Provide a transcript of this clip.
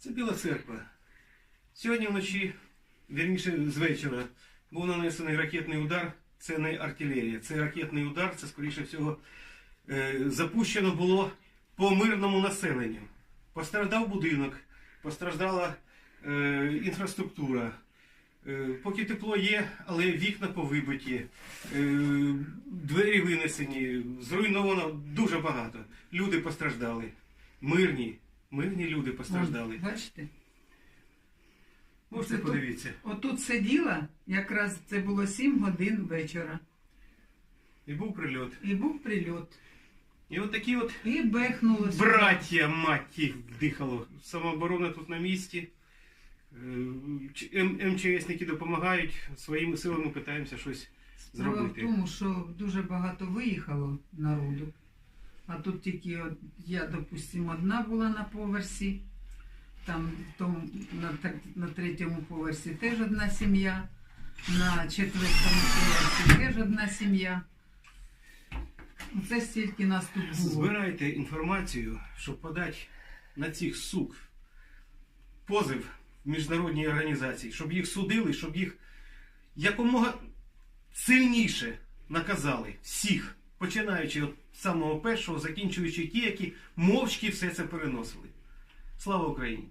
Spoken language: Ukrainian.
Це Біла церква. Сьогодні вночі, вірніше з вечора, був нанесений ракетний удар. Це не артилерія, це ракетний удар, це, скоріше всього, е, запущено було по мирному населенню. Постраждав будинок, постраждала е, інфраструктура. Е, поки тепло є, але вікна повибиті, двері винесені, зруйновано дуже багато. Люди постраждали. Мирні, мирні люди постраждали. Бачите? Можете Це тут- Отут сиділа, якраз це було 7 годин вечора. І був прильот. І був прильот. І от такі от І бехнуло. сюди. браття, мать їх дихало. Самооборона тут на місці. Е, М- МЧСники допомагають, своїми силами питаємося щось Справа в зробити. тому, що дуже багато виїхало народу. А тут тільки я, допустимо, одна була на поверсі. Там тому, на, на третьому поверсі теж одна сім'я. На четвертому поверсі теж одна сім'я. Це стільки нас тут було. Збирайте інформацію, щоб подати на цих сук позив в міжнародній організації, щоб їх судили, щоб їх якомога сильніше наказали всіх, починаючи від самого першого, закінчуючи ті, які мовчки все це переносили. Слава Україні!